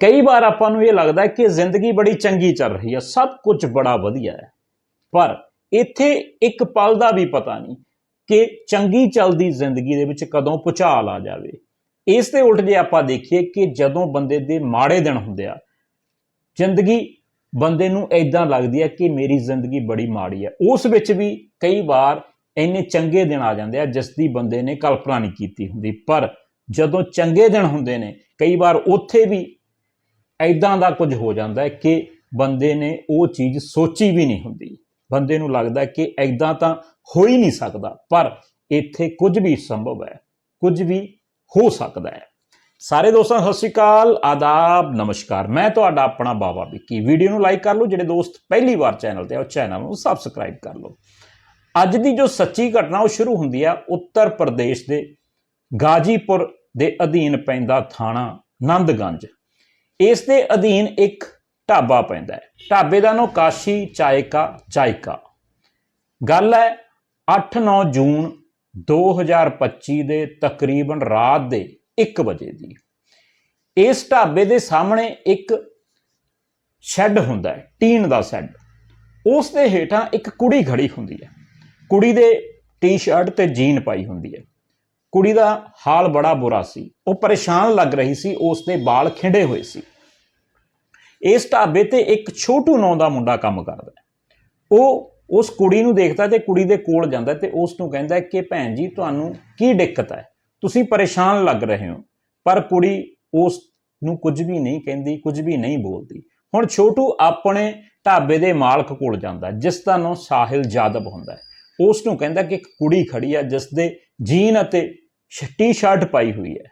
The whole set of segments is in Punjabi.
ਕਈ ਵਾਰ ਆਪਾਂ ਨੂੰ ਇਹ ਲੱਗਦਾ ਕਿ ਜ਼ਿੰਦਗੀ ਬੜੀ ਚੰਗੀ ਚੱਲ ਰਹੀ ਹੈ, ਸਭ ਕੁਝ ਬੜਾ ਵਧੀਆ ਹੈ। ਪਰ ਇੱਥੇ ਇੱਕ ਪਲ ਦਾ ਵੀ ਪਤਾ ਨਹੀਂ ਕਿ ਚੰਗੀ ਚੱਲਦੀ ਜ਼ਿੰਦਗੀ ਦੇ ਵਿੱਚ ਕਦੋਂ ਭੁਚਾਲ ਆ ਜਾਵੇ। ਇਸ ਦੇ ਉਲਟ ਜੇ ਆਪਾਂ ਦੇਖੀਏ ਕਿ ਜਦੋਂ ਬੰਦੇ ਦੇ ਮਾੜੇ ਦਿਨ ਹੁੰਦੇ ਆ, ਜ਼ਿੰਦਗੀ ਬੰਦੇ ਨੂੰ ਐਦਾਂ ਲੱਗਦੀ ਹੈ ਕਿ ਮੇਰੀ ਜ਼ਿੰਦਗੀ ਬੜੀ ਮਾੜੀ ਹੈ। ਉਸ ਵਿੱਚ ਵੀ ਕਈ ਵਾਰ ਇੰਨੇ ਚੰਗੇ ਦਿਨ ਆ ਜਾਂਦੇ ਆ ਜਿਸ ਦੀ ਬੰਦੇ ਨੇ ਕਲਪਨਾ ਨਹੀਂ ਕੀਤੀ ਹੁੰਦੀ। ਪਰ ਜਦੋਂ ਚੰਗੇ ਦਿਨ ਹੁੰਦੇ ਨੇ, ਕਈ ਵਾਰ ਉੱਥੇ ਵੀ ਐਦਾਂ ਦਾ ਕੁਝ ਹੋ ਜਾਂਦਾ ਹੈ ਕਿ ਬੰਦੇ ਨੇ ਉਹ ਚੀਜ਼ ਸੋਚੀ ਵੀ ਨਹੀਂ ਹੁੰਦੀ। ਬੰਦੇ ਨੂੰ ਲੱਗਦਾ ਕਿ ਐਦਾਂ ਤਾਂ ਹੋ ਹੀ ਨਹੀਂ ਸਕਦਾ, ਪਰ ਇੱਥੇ ਕੁਝ ਵੀ ਸੰਭਵ ਹੈ, ਕੁਝ ਵੀ ਹੋ ਸਕਦਾ ਹੈ। ਸਾਰੇ ਦੋਸਤਾਂ, ਸਤਿ ਸ਼੍ਰੀ ਅਕਾਲ, ਆਦਾਬ, ਨਮਸਕਾਰ। ਮੈਂ ਤੁਹਾਡਾ ਆਪਣਾ ਬਾਬਾ ਵਿੱਕੀ। ਵੀਡੀਓ ਨੂੰ ਲਾਈਕ ਕਰ ਲਓ, ਜਿਹੜੇ ਦੋਸਤ ਪਹਿਲੀ ਵਾਰ ਚੈਨਲ ਤੇ ਆ, ਉਹ ਚੈਨਲ ਨੂੰ ਸਬਸਕ੍ਰਾਈਬ ਕਰ ਲਓ। ਅੱਜ ਦੀ ਜੋ ਸੱਚੀ ਘਟਨਾ, ਉਹ ਸ਼ੁਰੂ ਹੁੰਦੀ ਆ ਉੱਤਰ ਪ੍ਰਦੇਸ਼ ਦੇ ਗਾਜੀਪੁਰ ਦੇ ਅਧੀਨ ਪੈਂਦਾ ਥਾਣਾ ਨੰਦਗੰਜ। ਇਸ ਦੇ ਅਧੀਨ ਇੱਕ ਢਾਬਾ ਪੈਂਦਾ ਹੈ। ਢਾਬੇ ਦਾ ਨਾਮ ਕਾਸ਼ੀ ਚਾਇਕਾ ਚਾਇਕਾ। ਗੱਲ ਹੈ 8-9 ਜੂਨ 2025 ਦੇ ਤਕਰੀਬਨ ਰਾਤ ਦੇ 1 ਵਜੇ ਦੀ। ਇਸ ਢਾਬੇ ਦੇ ਸਾਹਮਣੇ ਇੱਕ ਸ਼ੈੱਡ ਹੁੰਦਾ ਹੈ, ਟੀਨ ਦਾ ਸ਼ੈੱਡ। ਉਸ ਦੇ ਹੇਠਾਂ ਇੱਕ ਕੁੜੀ ਖੜੀ ਹੁੰਦੀ ਹੈ। ਕੁੜੀ ਦੇ ਟੀ-ਸ਼ਰਟ ਤੇ ਜੀਨ ਪਾਈ ਹੁੰਦੀ ਹੈ। ਕੁੜੀ ਦਾ ਹਾਲ ਬੜਾ ਬੁਰਾ ਸੀ। ਉਹ ਪਰੇਸ਼ਾਨ ਲੱਗ ਰਹੀ ਸੀ। ਉਸ ਦੇ ਵਾਲ ਖਿੰਡੇ ਹੋਏ ਸੀ। ਇਸ ਢਾਬੇ ਤੇ ਇੱਕ ਛੋਟੂ ਨਾਂ ਦਾ ਮੁੰਡਾ ਕੰਮ ਕਰਦਾ ਉਹ ਉਸ ਕੁੜੀ ਨੂੰ ਦੇਖਦਾ ਤੇ ਕੁੜੀ ਦੇ ਕੋਲ ਜਾਂਦਾ ਤੇ ਉਸ ਨੂੰ ਕਹਿੰਦਾ ਕਿ ਭੈਣ ਜੀ ਤੁਹਾਨੂੰ ਕੀ ਦਿੱਕਤ ਹੈ? ਤੁਸੀਂ ਪਰੇਸ਼ਾਨ ਲੱਗ ਰਹੇ ਹੋ। ਪਰ ਕੁੜੀ ਉਸ ਨੂੰ ਕੁਝ ਵੀ ਨਹੀਂ ਕਹਿੰਦੀ ਕੁਝ ਵੀ ਨਹੀਂ ਬੋਲਦੀ। ਹੁਣ ਛੋਟੂ ਆਪਣੇ ਢਾਬੇ ਦੇ ਮਾਲਕ ਕੋਲ ਜਾਂਦਾ ਹੈ, ਜਿਸ ਦਾ ਨਾਮ ਸਾਹਿਲ ਜਾਦਵ ਹੁੰਦਾ ਹੈ। ਉਸ ਨੂੰ ਕਹਿੰਦਾ ਕਿ ਇੱਕ ਕੁੜੀ ਖੜੀ ਹੈ ਜਿਸ ਦੇ ਜੀਨ ਅਤੇ ਟੀ-ਸ਼ਰਟ ਪਾਈ ਹੋਈ ਹੈ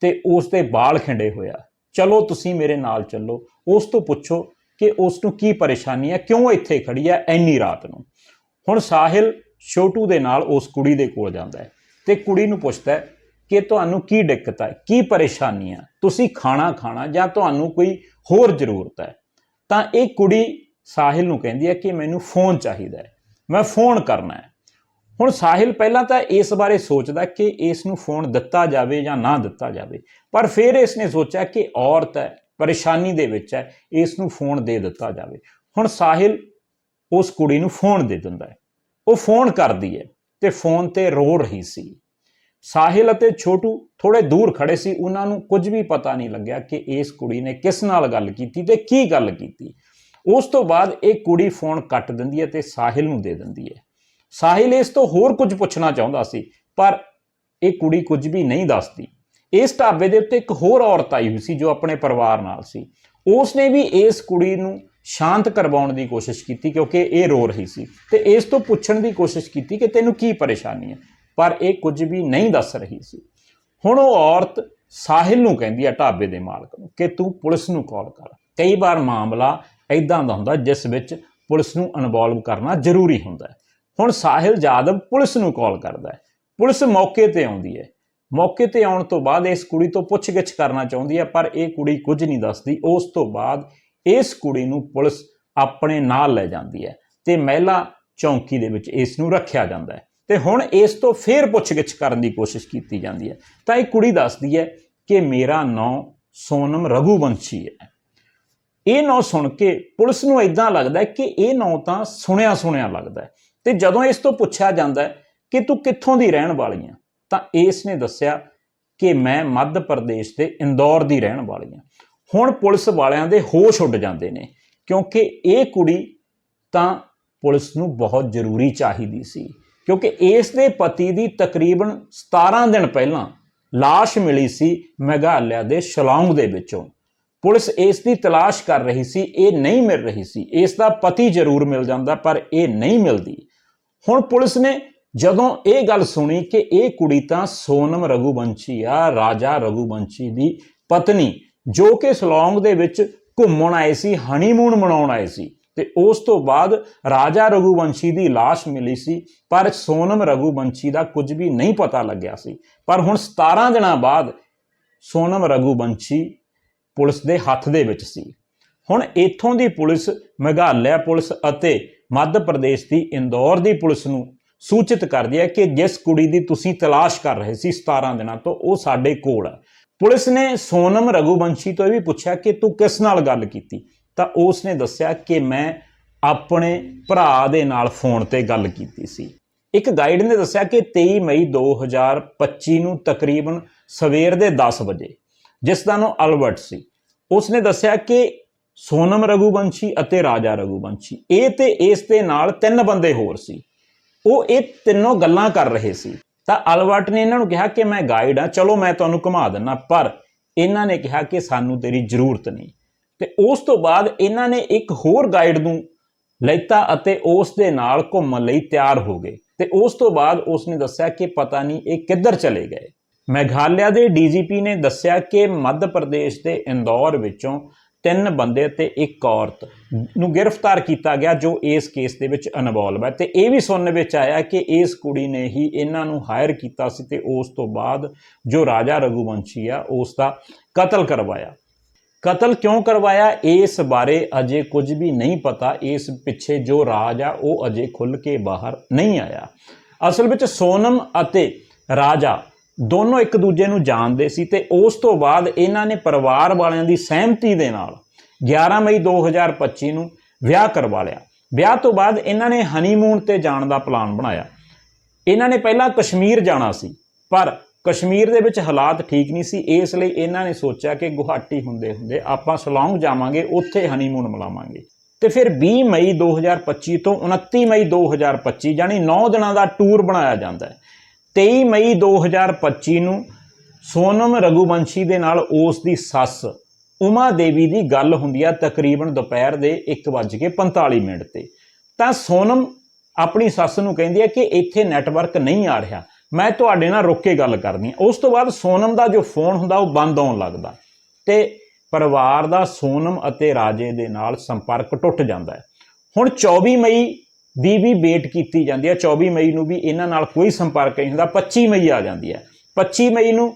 ਤੇ ਉਸ ਦੇ ਵਾਲ ਖਿੰਡੇ ਹੋਇਆ ਚਲੋ ਤੁਸੀਂ ਮੇਰੇ ਨਾਲ ਚੱਲੋ। ਉਸ ਤੋਂ ਪੁੱਛੋ ਕਿ ਉਸ ਨੂੰ ਕੀ ਪਰੇਸ਼ਾਨੀ ਹੈ, ਕਿਉਂ ਇੱਥੇ ਖੜੀ ਹੈ ਐਨੀ ਰਾਤ ਨੂੰ। ਹੁਣ ਸਾਹਿਲ ਛੋਟੂ ਦੇ ਨਾਲ ਉਸ ਕੁੜੀ ਦੇ ਕੋਲ ਜਾਂਦਾ ਹੈ ਤੇ ਕੁੜੀ ਨੂੰ ਪੁੱਛਦਾ ਹੈ ਕਿ ਤੁਹਾਨੂੰ ਕੀ ਦਿੱਕਤ ਹੈ, ਕੀ ਪਰੇਸ਼ਾਨੀ ਹੈ, ਤੁਸੀਂ ਖਾਣਾ ਖਾਣਾ ਜਾਂ ਤੁਹਾਨੂੰ ਕੋਈ ਹੋਰ ਜ਼ਰੂਰਤ ਹੈ? ਤਾਂ ਇਹ ਕੁੜੀ ਸਾਹਿਲ ਨੂੰ ਕਹਿੰਦੀ ਹੈ ਕਿ ਮੈਨੂੰ ਫੋਨ ਚਾਹੀਦਾ ਹੈ, ਮੈਂ ਫੋਨ ਕਰਨਾ ਹੈ। ਹੁਣ ਸਾਹਿਲ ਪਹਿਲਾਂ ਤਾਂ ਇਸ ਬਾਰੇ ਸੋਚਦਾ ਕਿ ਇਸ ਨੂੰ ਫੋਨ ਦਿੱਤਾ ਜਾਵੇ ਜਾਂ ਨਾ ਦਿੱਤਾ ਜਾਵੇ, ਪਰ ਫਿਰ ਇਸ ਨੇ ਸੋਚਿਆ ਕਿ ਔਰਤ ਹੈ ਪਰੇਸ਼ਾਨੀ ਦੇ ਵਿੱਚ ਹੈ, ਇਸ ਨੂੰ ਫੋਨ ਦੇ ਦਿੱਤਾ ਜਾਵੇ। ਹੁਣ ਸਾਹਿਲ ਉਸ ਕੁੜੀ ਨੂੰ ਫੋਨ ਦੇ ਦਿੰਦਾ ਹੈ। ਉਹ ਫੋਨ ਕਰਦੀ ਹੈ ਤੇ ਫੋਨ ਤੇ ਰੋ ਰਹੀ ਸੀ। ਸਾਹਿਲ ਅਤੇ ਛੋਟੂ ਥੋੜੇ ਦੂਰ ਖੜੇ ਸੀ। ਉਹਨਾਂ ਨੂੰ ਕੁਝ ਵੀ ਪਤਾ ਨਹੀਂ ਲੱਗਿਆ ਕਿ ਇਸ ਕੁੜੀ ਨੇ ਕਿਸ ਨਾਲ ਗੱਲ ਕੀਤੀ ਤੇ ਕੀ ਗੱਲ ਕੀਤੀ। ਉਸ ਤੋਂ ਬਾਅਦ ਇਹ ਕੁੜੀ ਫੋਨ ਕੱਟ ਦਿੰਦੀ ਹੈ ਤੇ ਸਾਹਿਲ ਨੂੰ ਦੇ ਦਿੰਦੀ ਹੈ। ਸਾਹਿਲ ਇਸ ਤੋਂ ਹੋਰ ਕੁਝ ਪੁੱਛਣਾ ਚਾਹੁੰਦਾ ਸੀ, ਪਰ ਇਹ ਕੁੜੀ ਕੁਝ ਵੀ ਨਹੀਂ ਦੱਸਦੀ। ਇਸ ਢਾਬੇ ਦੇ ਉੱਤੇ ਇੱਕ ਹੋਰ ਔਰਤ ਆਈ ਹੋਈ ਸੀ ਜੋ ਆਪਣੇ ਪਰਿਵਾਰ ਨਾਲ ਸੀ। ਉਸ ਨੇ ਵੀ ਇਸ ਕੁੜੀ ਨੂੰ ਸ਼ਾਂਤ ਕਰਵਾਉਣ ਦੀ ਕੋਸ਼ਿਸ਼ ਕੀਤੀ ਕਿਉਂਕਿ ਇਹ ਰੋ ਰਹੀ ਸੀ। ਤੇ ਇਸ ਤੋਂ ਪੁੱਛਣ ਦੀ ਕੋਸ਼ਿਸ਼ ਕੀਤੀ ਕਿ ਤੈਨੂੰ ਕੀ ਪਰੇਸ਼ਾਨੀ ਹੈ, ਪਰ ਇਹ ਕੁਝ ਵੀ ਨਹੀਂ ਦੱਸ ਰਹੀ ਸੀ। ਹੁਣ ਉਹ ਔਰਤ ਸਾਹਿਲ ਨੂੰ ਕਹਿੰਦੀ ਹੈ ਢਾਬੇ ਦੇ ਮਾਲਕ ਨੂੰ ਕਿ ਤੂੰ ਪੁਲਿਸ ਨੂੰ ਕਾਲ ਕਰ। ਕਈ ਵਾਰ ਮਾਮਲਾ ਇਦਾਂ ਦਾ ਹੁੰਦਾ ਜਿਸ ਵਿੱਚ ਪੁਲਿਸ ਨੂੰ ਇਨਵੋਲਵ ਕਰਨਾ ਜ਼ਰੂਰੀ ਹੁੰਦਾ ਹੈ। ਹੁਣ ਸਾਹਿਲ ਜਾਦਵ ਪੁਲਿਸ ਨੂੰ ਕਾਲ ਕਰਦਾ ਹੈ। ਪੁਲਿਸ ਮੌਕੇ ਤੇ ਆਉਂਦੀ ਹੈ। ਮੌਕੇ ਤੇ ਆਉਣ ਤੋਂ ਬਾਅਦ ਇਸ ਕੁੜੀ ਤੋਂ ਪੁੱਛਗਿੱਛ ਕਰਨਾ ਚਾਹੁੰਦੀ ਹੈ, ਪਰ ਇਹ ਕੁੜੀ ਕੁਝ ਨਹੀਂ ਦੱਸਦੀ। ਉਸ ਤੋਂ ਬਾਅਦ ਇਸ ਕੁੜੀ ਨੂੰ ਪੁਲਿਸ ਆਪਣੇ ਨਾਲ ਲੈ ਜਾਂਦੀ ਹੈ ਤੇ ਮਹਿਲਾ ਚੌਂਕੀ ਦੇ ਵਿੱਚ ਇਸ ਨੂੰ ਰੱਖਿਆ ਜਾਂਦਾ ਹੈ। ਤੇ ਹੁਣ ਇਸ ਤੋਂ ਫੇਰ ਪੁੱਛਗਿੱਛ ਕਰਨ ਦੀ ਕੋਸ਼ਿਸ਼ ਕੀਤੀ ਜਾਂਦੀ ਹੈ। ਤਾਂ ਇਹ ਕੁੜੀ ਦੱਸਦੀ ਹੈ ਕਿ ਮੇਰਾ ਨਾਂ ਸੋਨਮ ਰਘੂਵੰਸ਼ੀ ਹੈ। ਇਹ ਨਾਂ ਸੁਣ ਕੇ ਪੁਲਿਸ ਨੂੰ ਇਦਾਂ ਲੱਗਦਾ ਕਿ ਇਹ ਨਾਂ ਤਾਂ ਸੁਣਿਆ ਸੁਣਿਆ ਲੱਗਦਾ ਹੈ। ਤੇ ਜਦੋਂ ਇਸ ਤੋਂ ਪੁੱਛਿਆ ਜਾਂਦਾ ਕਿ ਤੂੰ ਕਿੱਥੋਂ ਦੀ ਰਹਿਣ ਵਾਲੀ ਹੈ ਤਾਂ ਇਸ ਨੇ ਦੱਸਿਆ ਕਿ ਮੈਂ ਮੱਧ ਪ੍ਰਦੇਸ਼ ਦੇ ਇੰਦੌਰ ਦੀ ਰਹਿਣ ਵਾਲੀ ਹਾਂ। ਹੁਣ ਪੁਲਿਸ ਵਾਲਿਆਂ ਦੇ ਹੋਸ਼ ਉੱਡ ਜਾਂਦੇ ਨੇ, ਕਿਉਂਕਿ ਇਹ ਕੁੜੀ ਤਾਂ ਪੁਲਿਸ ਨੂੰ ਬਹੁਤ ਜ਼ਰੂਰੀ ਚਾਹੀਦੀ ਸੀ। ਕਿਉਂਕਿ ਇਸ ਦੇ ਪਤੀ ਦੀ ਤਕਰੀਬਨ 17 ਦਿਨ ਪਹਿਲਾਂ লাশ ਮਿਲੀ ਸੀ ਮੇਘਾਲਿਆ ਦੇ ਸ਼ਿਲੌਂਗ ਦੇ ਵਿੱਚੋਂ। ਪੁਲਿਸ ਇਸ ਦੀ ਤਲਾਸ਼ ਕਰ ਰਹੀ ਸੀ, ਇਹ ਨਹੀਂ ਮਿਲ ਰਹੀ ਸੀ। ਇਸ ਦਾ ਪਤੀ ਜ਼ਰੂਰ ਮਿਲ ਜਾਂਦਾ, ਪਰ ਇਹ ਨਹੀਂ ਮਿਲਦੀ। ਹੁਣ ਪੁਲਿਸ ਨੇ ਜਦੋਂ ਇਹ ਗੱਲ ਸੁਣੀ ਕਿ ਇਹ ਕੁੜੀ ਤਾਂ ਸੋਨਮ ਰਘੂਵੰਸ਼ੀ ਆ, ਰਾਜਾ ਰਘੂਵੰਸ਼ੀ ਦੀ ਪਤਨੀ, ਜੋ ਕਿ ਸ਼ਿਲੌਂਗ ਦੇ ਵਿੱਚ ਘੁੰਮਣ ਆਏ ਸੀ ਹਨੀਮੂਨ ਮਨਾਉਣ ਆਏ ਸੀ, ਤੇ ਉਸ ਤੋਂ ਬਾਅਦ ਰਾਜਾ ਰਘੂਵੰਸ਼ੀ ਦੀ লাশ ਮਿਲੀ ਸੀ, ਪਰ ਸੋਨਮ ਰਘੂਵੰਸ਼ੀ ਦਾ ਕੁਝ ਵੀ ਨਹੀਂ ਪਤਾ ਲੱਗਿਆ ਸੀ। ਪਰ ਹੁਣ 17 ਦਿਨਾਂ ਬਾਅਦ ਸੋਨਮ ਰਘੂਵੰਸ਼ੀ ਪੁਲਿਸ ਦੇ ਹੱਥ ਦੇ ਵਿੱਚ ਸੀ। ਹੁਣ ਇੱਥੋਂ ਦੀ ਪੁਲਿਸ, ਮੇਘਾਲਿਆ ਪੁਲਿਸ ਅਤੇ ਮੱਧ ਪ੍ਰਦੇਸ਼ ਦੀ ਇੰਦੌਰ ਦੀ ਪੁਲਿਸ ਨੂੰ ਸੂਚਿਤ ਕਰਦੀ ਹੈ ਕਿ ਜਿਸ ਕੁੜੀ ਦੀ ਤੁਸੀਂ ਤਲਾਸ਼ ਕਰ ਰਹੇ ਸੀ 17 ਦਿਨਾਂ ਤੋਂ, ਉਹ ਸਾਡੇ ਕੋਲ ਹੈ ਪੁਲਿਸ ਨੇ ਸੋਨਮ ਰਘੁਵੰਸ਼ੀ ਤੋਂ ਇਹ ਵੀ ਪੁੱਛਿਆ ਕਿ ਤੂੰ ਕਿਸ ਨਾਲ ਗੱਲ ਕੀਤੀ? ਤਾਂ ਉਸ ਨੇ ਦੱਸਿਆ ਕਿ ਮੈਂ ਆਪਣੇ ਭਰਾ ਦੇ ਨਾਲ ਫੋਨ ਤੇ ਗੱਲ ਕੀਤੀ ਸੀ। ਇੱਕ ਗਾਈਡ ਨੇ ਦੱਸਿਆ ਕਿ 23 ਮਈ 2025 ਨੂੰ ਤਕਰੀਬਨ ਸਵੇਰ ਦੇ 10 ਵਜੇ, ਜਿਸ ਦਾ ਨਾਮ ਅਲਬਰਟ ਸੀ। ਉਸ ਨੇ ਦੱਸਿਆ ਕਿ ਸੋਨਮ ਰਘੁਵੰਸ਼ੀ ਅਤੇ ਰਾਜਾ ਰਘੁਵੰਸ਼ੀ ਇਹ ਤੇ ਇਸ ਦੇ ਨਾਲ ਤਿੰਨ ਬੰਦੇ ਹੋਰ ਸੀ। ਉਹ ਇਹ ਤਿੰਨੋਂ ਗੱਲਾਂ ਕਰ ਰਹੇ ਸੀ। ਤਾਂ ਅਲਵਰਟ ਨੇ ਇਹਨਾਂ ਨੂੰ ਕਿਹਾ ਕਿ ਮੈਂ ਗਾਈਡ ਆ ਚਲੋ ਮੈਂ ਤੁਹਾਨੂੰ ਘੁਮਾ ਦਿੰਨਾ, ਪਰ ਇਹਨਾਂ ਨੇ ਕਿਹਾ ਕਿ ਸਾਨੂੰ ਤੇਰੀ ਜ਼ਰੂਰਤ ਨਹੀਂ। ਤੇ ਉਸ ਤੋਂ ਬਾਅਦ ਇਹਨਾਂ ਨੇ ਇੱਕ ਹੋਰ ਗਾਈਡ ਨੂੰ ਲੈਤਾ ਅਤੇ ਉਸ ਦੇ ਨਾਲ ਘੁੰਮਣ ਲਈ ਤਿਆਰ ਹੋ ਗਏ। ਤੇ ਉਸ ਤੋਂ ਬਾਅਦ ਉਸ ਨੇ ਦੱਸਿਆ ਕਿ ਪਤਾ ਨਹੀਂ ਇਹ ਕਿੱਧਰ ਚਲੇ ਗਏ। ਮੇਘਾਲਿਆ ਦੇ ਡੀਜੀਪੀ ਨੇ ਦੱਸਿਆ ਕਿ ਮੱਧ ਪ੍ਰਦੇਸ਼ ਦੇ ਇੰਦੌਰ ਵਿੱਚੋਂ ਤਿੰਨ ਬੰਦੇ ਤੇ ਇੱਕ ਔਰਤ ਨੂੰ ਗ੍ਰਿਫਤਾਰ ਕੀਤਾ ਗਿਆ ਜੋ ਇਸ ਕੇਸ ਦੇ ਵਿੱਚ ਇਨਵੋਲਵ ਹੈ। ਤੇ ਇਹ ਵੀ ਸੁਣਨ ਵਿੱਚ ਆਇਆ ਕਿ ਇਸ ਕੁੜੀ ਨੇ ਹੀ ਇਹਨਾਂ ਨੂੰ ਹਾਇਰ ਕੀਤਾ ਸੀ ਤੇ ਉਸ ਤੋਂ ਬਾਅਦ ਜੋ ਰਾਜਾ ਰਘੁਵੰਸ਼ੀ ਆ, ਉਸ ਦਾ ਕਤਲ ਕਰਵਾਇਆ। ਕਤਲ ਕਿਉਂ ਕਰਵਾਇਆ? ਇਸ ਬਾਰੇ ਅਜੇ ਕੁਝ ਵੀ ਨਹੀਂ ਪਤਾ। ਇਸ ਪਿੱਛੇ ਜੋ ਰਾਜ ਆ, ਉਹ ਅਜੇ ਖੁੱਲ ਕੇ ਬਾਹਰ ਨਹੀਂ ਆਇਆ। ਅਸਲ ਵਿੱਚ ਸੋਨਮ ਅਤੇ ਰਾਜਾ ਦੋਨੋਂ ਇੱਕ ਦੂਜੇ ਨੂੰ ਜਾਣਦੇ ਸੀ ਤੇ ਉਸ ਤੋਂ ਬਾਅਦ ਇਹਨਾਂ ਨੇ ਪਰਿਵਾਰ ਵਾਲਿਆਂ ਦੀ ਸਹਿਮਤੀ ਦੇ ਨਾਲ 11 ਮਈ 2025 ਨੂੰ ਵਿਆਹ ਕਰਵਾ ਲਿਆ। ਵਿਆਹ ਤੋਂ ਬਾਅਦ ਇਹਨਾਂ ਨੇ ਹਨੀਮੂਨ ਤੇ ਜਾਣ ਦਾ ਪਲਾਨ ਬਣਾਇਆ। ਇਹਨਾਂ ਨੇ ਪਹਿਲਾਂ ਕਸ਼ਮੀਰ ਜਾਣਾ ਸੀ, ਪਰ ਕਸ਼ਮੀਰ ਦੇ ਵਿੱਚ ਹਾਲਾਤ ਠੀਕ ਨਹੀਂ ਸੀ, ਇਸ ਲਈ ਇਹਨਾਂ ਨੇ ਸੋਚਿਆ ਕਿ ਗੁਹਾਟੀ ਹੁੰਦੇ ਹੁੰਦੇ ਆਪਾਂ ਸ਼ਿਲੌਂਗ ਜਾਵਾਂਗੇ, ਉੱਥੇ ਹਨੀਮੂਨ ਮਨਾਵਾਂਗੇ। ਤੇ ਫਿਰ 20 ਮਈ 2025 ਤੋਂ 29 ਮਈ 2025 ਯਾਨੀ 9 ਦਿਨਾਂ ਦਾ ਟੂਰ ਬਣਾਇਆ ਜਾਂਦਾ ਹੈ। 23 ਮਈ 2025 ਨੂੰ ਸੋਨਮ ਰਘੁਵੰਸ਼ੀ ਦੇ ਨਾਲ ਉਸ ਦੀ ਸੱਸ ਉਮਾ ਦੇਵੀ ਦੀ ਗੱਲ ਹੁੰਦੀ ਆ ਤਕਰੀਬਨ ਦੁਪਹਿਰ ਦੇ 1:45 ਮਿੰਟ ਤੇ। ਤਾਂ ਸੋਨਮ ਆਪਣੀ ਸੱਸ ਨੂੰ ਕਹਿੰਦੀ ਹੈ ਕਿ ਇੱਥੇ ਨੈਟਵਰਕ ਨਹੀਂ ਆ ਰਿਹਾ। ਮੈਂ ਤੁਹਾਡੇ ਨਾਲ ਰੁੱਕ ਕੇ ਗੱਲ ਕਰਨੀ ਹੈ ਉਸ ਤੋਂ ਬਾਅਦ ਸੋਨਮ ਦਾ ਜੋ ਫੋਨ ਹੁੰਦਾ ਉਹ ਬੰਦ ਆਉਣ ਲੱਗਦਾ ਤੇ ਪਰਿਵਾਰ ਦਾ ਸੋਨਮ ਅਤੇ ਰਾਜੇ ਦੇ ਨਾਲ ਸੰਪਰਕ ਟੁੱਟ ਜਾਂਦਾ ਹੈ। ਹੁਣ 24 ਮਈ ਦੀ ਵੀ ਵੇਟ ਕੀਤੀ ਜਾਂਦੀ ਹੈ। 24 ਮਈ ਨੂੰ ਵੀ ਇਹਨਾਂ ਨਾਲ ਕੋਈ ਸੰਪਰਕ ਨਹੀਂ ਹੁੰਦਾ। 25 ਮਈ ਆ ਜਾਂਦੀ ਹੈ। 25 ਮਈ ਨੂੰ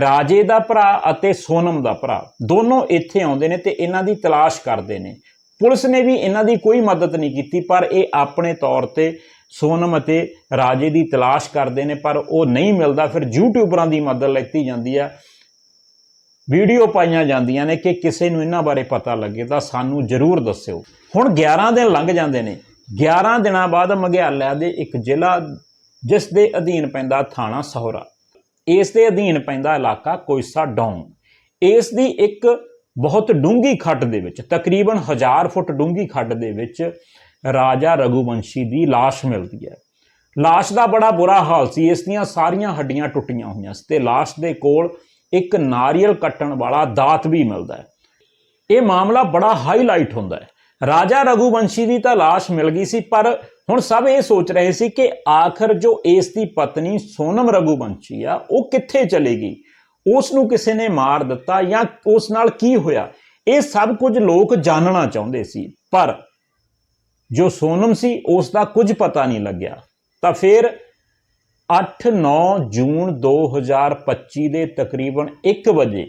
ਰਾਜੇ ਦਾ ਭਰਾ ਅਤੇ ਸੋਨਮ ਦਾ ਭਰਾ ਦੋਨੋਂ ਇੱਥੇ ਆਉਂਦੇ ਨੇ ਤੇ ਇਹਨਾਂ ਦੀ ਤਲਾਸ਼ ਕਰਦੇ ਨੇ। ਪੁਲਿਸ ਨੇ ਵੀ ਇਹਨਾਂ ਦੀ ਕੋਈ ਮਦਦ ਨਹੀਂ ਕੀਤੀ, ਪਰ ਇਹ ਆਪਣੇ ਤੌਰ ਤੇ ਸੋਨਮ ਅਤੇ ਰਾਜੇ ਦੀ ਤਲਾਸ਼ ਕਰਦੇ ਨੇ, ਪਰ ਉਹ ਨਹੀਂ ਮਿਲਦਾ। ਫਿਰ ਯੂਟਿਊਬਰਾਂ ਦੀ ਮਦਦ ਲੈਤੀ ਜਾਂਦੀ ਹੈ। ਵੀਡੀਓ ਪਾਈਆਂ ਜਾਂਦੀਆਂ ਨੇ ਕਿ ਕਿਸੇ ਨੂੰ ਇਹਨਾਂ ਬਾਰੇ ਪਤਾ ਲੱਗੇ ਤਾਂ ਸਾਨੂੰ ਜ਼ਰੂਰ ਦੱਸਿਓ। ਹੁਣ 11 ਦਿਨ ਲੰਘ ਜਾਂਦੇ ਨੇ। 11 ਦਿਨਾਂ ਬਾਅਦ ਮਗਿਆਲਿਆ ਦੇ ਇੱਕ ਜ਼ਿਲ੍ਹਾ, ਜਿਸ ਦੇ ਅਧੀਨ ਪੈਂਦਾ ਥਾਣਾ ਸਹੋਰਾ। ਇਸ ਦੇ ਅਧੀਨ ਪੈਂਦਾ ਇਲਾਕਾ ਕੋਇਸਾ ਡੌਂਗ। ਇਸ ਦੀ ਇੱਕ ਬਹੁਤ ਡੂੰਗੀ ਖੱਡ ਦੇ ਵਿੱਚ, ਤਕਰੀਬਨ 1000 ਫੁੱਟ ਡੂੰਗੀ ਖੱਡ ਦੇ ਵਿੱਚ ਰਾਜਾ ਰਘੁਵੰਸ਼ੀ ਦੀ ਲਾਸ਼ ਮਿਲਦੀ ਹੈ। ਲਾਸ਼ ਦਾ ਬੜਾ ਬੁਰਾ ਹਾਲ ਸੀ, ਇਸ ਦੀਆਂ ਸਾਰੀਆਂ ਹੱਡੀਆਂ ਟੁੱਟੀਆਂ ਹੋਈਆਂ ਸੀ ਤੇ ਲਾਸ਼ ਦੇ ਕੋਲ ਇੱਕ ਨਾਰੀਅਲ ਕੱਟਣ ਵਾਲਾ ਦਾਤ ਵੀ ਮਿਲਦਾ ਹੈ। ਇਹ ਮਾਮਲਾ ਬੜਾ ਹਾਈਲਾਈਟ ਹੁੰਦਾ ਹੈ। ਰਾਜਾ ਰਘੂਵੰਸ਼ੀ ਦੀ ਤਾਂ ਲਾਸ਼ ਮਿਲ ਗਈ ਸੀ, ਪਰ ਹੁਣ ਸਭ ਇਹ ਸੋਚ ਰਹੇ ਸੀ ਕਿ ਆਖਰ ਜੋ ਇਸ ਦੀ ਪਤਨੀ ਸੋਨਮ ਰਘੁਵੰਸ਼ੀ ਆ, ਉਹ ਕਿੱਥੇ ਚਲੇਗੀ ਉਸ ਨੂੰ ਕਿਸੇ ਨੇ ਮਾਰ ਦਿੱਤਾ ਜਾਂ ਉਸ ਨਾਲ ਕੀ ਹੋਇਆ? ਇਹ ਸਭ ਕੁਝ ਲੋਕ ਜਾਣਨਾ ਚਾਹੁੰਦੇ ਸੀ, ਪਰ ਜੋ ਸੋਨਮ ਸੀ, ਉਸ ਦਾ ਕੁਝ ਪਤਾ ਨਹੀਂ ਲੱਗਿਆ। ਤਾਂ ਫਿਰ 8-9 ਜੂਨ 2025 ਦੇ ਤਕਰੀਬਨ 1 ਵਜੇ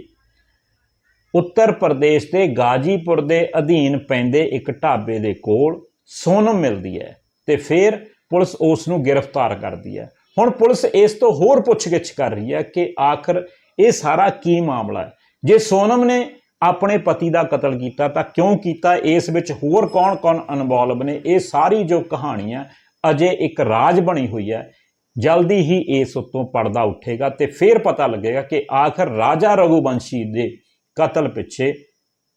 ਉੱਤਰ ਪ੍ਰਦੇਸ਼ ਦੇ ਗਾਜੀਪੁਰ ਦੇ ਅਧੀਨ ਪੈਂਦੇ ਇੱਕ ਢਾਬੇ ਦੇ ਕੋਲ ਸੋਨਮ ਮਿਲਦੀ ਹੈ ਤੇ ਫਿਰ ਪੁਲਿਸ ਉਸ ਨੂੰ ਗ੍ਰਿਫਤਾਰ ਕਰਦੀ ਹੈ। ਹੁਣ ਪੁਲਿਸ ਇਸ ਤੋਂ ਹੋਰ ਪੁੱਛਗਿੱਛ ਕਰ ਰਹੀ ਹੈ ਕਿ ਆਖਰ ਇਹ ਸਾਰਾ ਕੀ ਮਾਮਲਾ ਹੈ? ਜੇ ਸੋਨਮ ਨੇ ਆਪਣੇ ਪਤੀ ਦਾ ਕਤਲ ਕੀਤਾ ਤਾਂ ਕਿਉਂ ਕੀਤਾ? ਇਸ ਵਿੱਚ ਹੋਰ ਕੌਣ-ਕੌਣ ਇਨਵੋਲਵ ਨੇ? ਇਹ ਸਾਰੀ ਜੋ ਕਹਾਣੀ ਹੈ ਅਜੇ ਇੱਕ ਰਾਜ ਬਣੀ ਹੋਈ ਹੈ। ਜਲਦੀ ਹੀ ਇਸ ਉੱਤੋਂ ਪਰਦਾ ਉੱਠੇਗਾ ਤੇ ਫਿਰ ਪਤਾ ਲੱਗੇਗਾ ਕਿ ਆਖਰ ਰਾਜਾ ਰਘੁਵੰਸ਼ੀ ਦੇ ਕਤਲ ਪਿੱਛੇ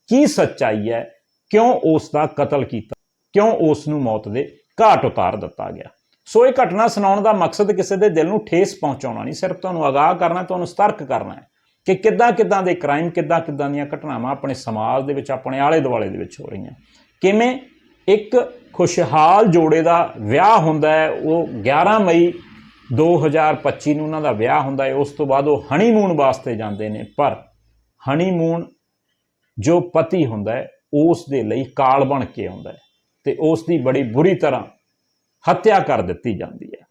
ਕੀ ਸੱਚਾਈ ਹੈ? ਕਿਉਂ ਉਸ ਦਾ ਕਤਲ ਕੀਤਾ? ਕਿਉਂ ਉਸ ਨੂੰ ਮੌਤ ਦੇ ਘਾਟ ਉਤਾਰ ਦਿੱਤਾ ਗਿਆ? ਸੋ ਇਹ ਘਟਨਾ ਸੁਣਾਉਣ ਦਾ ਮਕਸਦ ਕਿਸੇ ਦੇ ਦਿਲ ਨੂੰ ਠੇਸ ਪਹੁੰਚਾਉਣਾ ਨਹੀਂ, ਸਿਰਫ ਤੁਹਾਨੂੰ ਆਗਾਹ ਕਰਨਾ, ਤੁਹਾਨੂੰ ਸਤਰਕ ਕਰਨਾ ਹੈ ਕਿ ਕਿੱਦਾਂ ਕਿੱਦਾਂ ਦੇ ਕ੍ਰਾਈਮ ਕਿੱਦਾਂ ਕਿੱਦਾਂ ਦੀਆਂ ਘਟਨਾਵਾਂ ਆਪਣੇ ਸਮਾਜ ਦੇ ਵਿੱਚ, ਆਪਣੇ ਆਲੇ ਦੁਆਲੇ ਦੇ ਵਿੱਚ ਹੋ ਰਹੀਆਂ। ਕਿਵੇਂ ਇੱਕ ਖੁਸ਼ਹਾਲ ਜੋੜੇ ਦਾ ਵਿਆਹ ਹੁੰਦਾ ਹੈ, ਉਹ 11 ਮਈ 2025 ਨੂੰ ਉਹਨਾਂ ਦਾ ਵਿਆਹ ਹੁੰਦਾ ਹੈ, ਉਸ ਤੋਂ ਬਾਅਦ ਉਹ ਹਨੀਮੂਨ ਵਾਸਤੇ ਜਾਂਦੇ ਨੇ, ਪਰ ਹਨੀਮੂਨ ਜੋ ਪਤੀ ਹੁੰਦਾ ਹੈ, ਉਸ ਦੇ ਲਈ ਕਾਲ ਬਣ ਕੇ ਆਉਂਦਾ ਹੈ ਤੇ ਉਸ ਦੀ ਬੜੀ ਬੁਰੀ ਤਰ੍ਹਾਂ ਹੱਤਿਆ ਕਰ ਦਿੱਤੀ ਜਾਂਦੀ ਹੈ।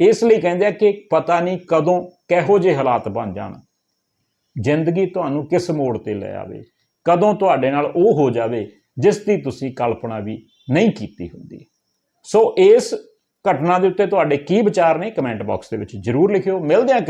ਇਸ ਲਈ ਕਹਿੰਦੇ ਆ ਕਿ ਪਤਾ ਨਹੀਂ ਕਦੋਂ ਕਿਹੋ ਜਿਹੇ ਹਾਲਾਤ ਬਣ ਜਾਣ। ਜ਼ਿੰਦਗੀ ਤੁਹਾਨੂੰ ਕਿਸ ਮੋੜ ਤੇ ਲੈ ਆਵੇ, ਕਦੋਂ ਤੁਹਾਡੇ ਨਾਲ ਉਹ ਹੋ ਜਾਵੇ, ਜਿਸ ਦੀ ਤੁਸੀਂ ਕਲਪਨਾ ਵੀ ਨਹੀਂ ਕੀਤੀ ਹੁੰਦੀ। ਸੋ ਇਸ ਘਟਨਾ ਦੇ ਉੱਤੇ ਤੁਹਾਡੇ ਕੀ ਵਿਚਾਰ ਨੇ, ਕਮੈਂਟ ਬਾਕਸ ਦੇ ਵਿੱਚ ਜਰੂਰ ਲਿਖਿਓ। ਮਿਲਦੇ ਹਾਂ